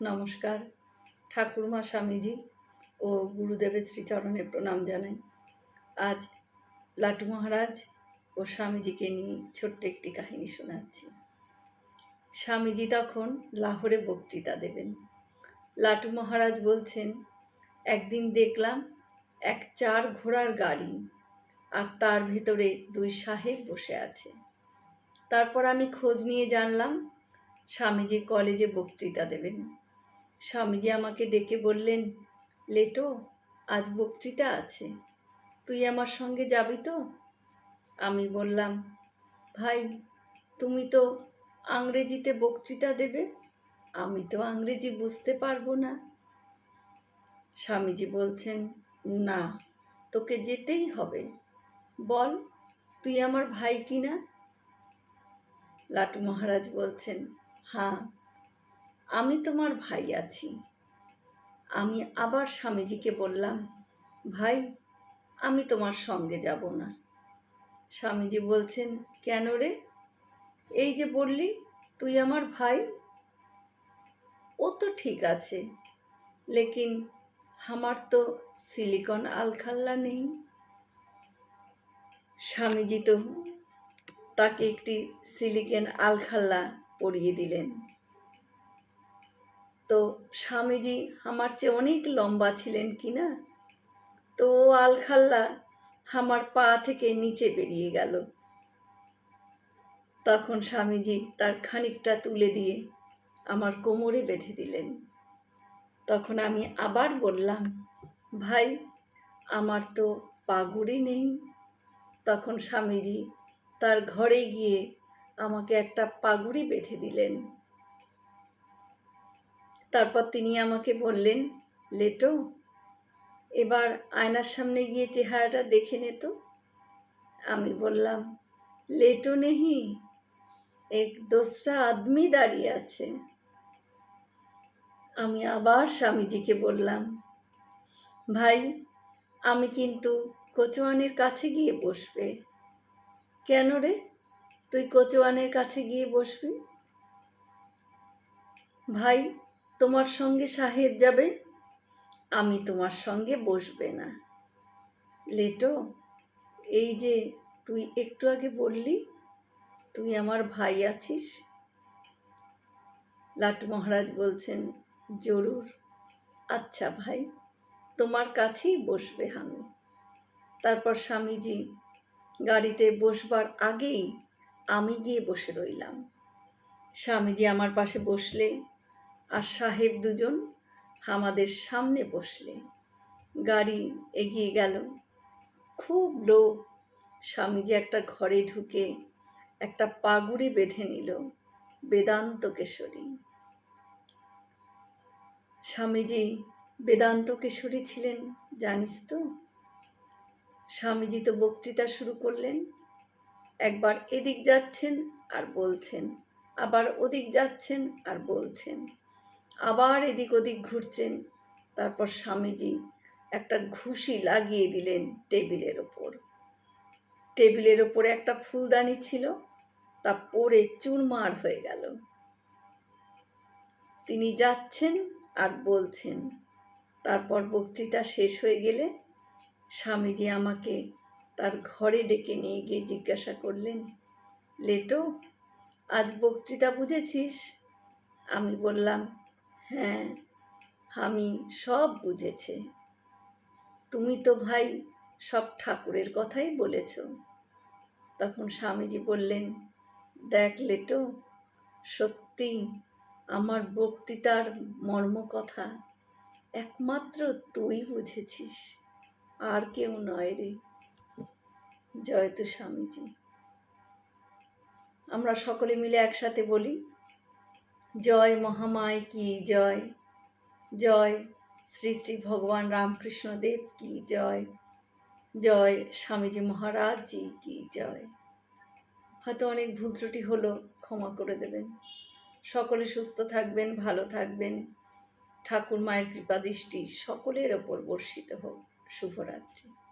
নমস্কার। ঠাকুরমা স্বামীজি ও গুরুদেবের শ্রীচরণে প্রণাম জানাই। আজ লাটু মহারাজ ও স্বামীজিকে নিয়ে ছোট্ট একটি কাহিনী শোনাচ্ছি। স্বামীজি তখন লাহোরে বক্তৃতা দেবেন। লাটু মহারাজ বলছেন, একদিন দেখলাম এক চার ঘোড়ার গাড়ি আর তার ভেতরে দুই সাহেব বসে আছে। তারপর আমি খোঁজ নিয়ে জানলাম, স্বামীজি কলেজে বক্তৃতা দেবেন। স্বামীজি আমাকে ডেকে বললেন, লেটো, আজ বক্তৃতা আছে, তুই আমার সঙ্গে যাবি তো? আমি বললাম, ভাই, তুমি তো আংরেজিতে বক্তৃতা দেবে, আমি তো আংরেজি বুঝতে পারব না। স্বামীজি বলছেন, না, তোকে যেতেই হবে, বল, তুই আমার ভাই কি না লাটু মহারাজ বলছেন হ্যাঁ আমি তোমার ভাই আছি। আমি আবার স্বামীজিকে বললাম, ভাই, আমি তোমার সঙ্গে যাব না। স্বামীজি বলছেন, কেন রে? এই যে বললি, তুই আমার ভাই? ও তো ঠিক আছে, লেকিন আমার তো সিলিকন আলখাল্লা নেই। স্বামীজি তো তাকে একটি সিলিকন আলখাল্লা পরিয়ে দিলেন। তো স্বামীজি আমার চেয়ে অনেক লম্বা ছিলেন কি না? তো আলখাল্লা আমার পা থেকে নিচে বেরিয়ে গেল। তখন স্বামীজি তার খানিকটা তুলে দিয়ে আমার কোমরে বেঁধে দিলেন। তখন আমি আবার বললাম, ভাই, আমার তো পাগুড়ি নেই। তখন স্বামীজি তার ঘরে গিয়ে আমাকে একটা পাগুড়ি বেঁধে দিলেন। তারপর তিনি আমাকে বললেন, লেটো, এবার আয়নার সামনে গিয়ে চেহারাটা দেখে নে তো। আমি বললাম, লেটো নেহি, এক দোসরা আদমি দাঁড়িয়ে আছে। আমি আবার স্বামীজিকে বললাম, ভাই, আমি কিন্তু কোচোয়ানের কাছে গিয়ে বসবে। কেন রে? তুই কোচোয়ানের কাছে গিয়ে বসবি? ভাই তোমার সঙ্গে সাহেব যাবে, আমি তোমার সঙ্গে বসবে না। লেটো, এই যে তুই একটু আগে বললি, তুই আমার ভাই আছিস? লাটু মহারাজ বলছেন, জরুর। আচ্ছা ভাই, তোমার কাছেই বসবে আমি। তারপর স্বামীজি গাড়িতে বসবার আগেই আমি গিয়ে বসে রইলাম। স্বামীজি আমার পাশে বসলে আর সাহেব দুজন আমাদের সামনে বসলে। গাড়ি এগিয়ে গেল। খুব লোক। স্বামীজি একটা ঘরে ঢুকে একটা পাগুড়ি বেঁধে নিল বেদান্ত কেশরী। স্বামীজি বেদান্ত কেশরী ছিলেন, জানিস তো? স্বামীজি তো বক্তৃতা শুরু করলেন। একবার এদিক যাচ্ছেন আর বলছেন, আবার ওদিক যাচ্ছেন আর বলছেন। আবার এদিক ওদিক ঘুরছেন। তারপর স্বামীজি একটা ঘুষি লাগিয়ে দিলেন টেবিলের ওপর। টেবিলের ওপরে একটা ফুলদানি ছিল, তা পরে চুরমার হয়ে গেল। তিনি যাচ্ছেন আর বলছেন, তারপর বক্তৃতা শেষ হয়ে গেলে স্বামীজি আমাকে তার ঘরে ডেকে নিয়ে গিয়ে জিজ্ঞাসা করলেন, লেটো, আজ বক্তৃতা বুঝেছিস? আমি বললাম হ্যাঁ আমি সব বুঝেছে। তুমি তো ভাই সব ঠাকুরের কথাই বলেছ। তখন স্বামীজি বললেন, দেখ লেটো, সত্যি আমার বক্তৃতার মর্ম কথা একমাত্র তুই বুঝেছিস, আর কেউ নয় রে। জয় তো স্বামীজি। আমরা সকলে মিলে একসাথে বলি জয় মহামায় কি জয়? জয় শ্রী শ্রী ভগবান রামকৃষ্ণ দেব কি জয়? জয় স্বামীজি মহারাজ জি কি জয়? হয়তো অনেক ভুল ত্রুটি হলো, ক্ষমা করে দেবেন। সকলে সুস্থ থাকবেন, ভালো থাকবেন। ঠাকুর মায়ের কৃপা দৃষ্টি সকলের ওপর বর্ষিত হোক। শুভরাত্রি।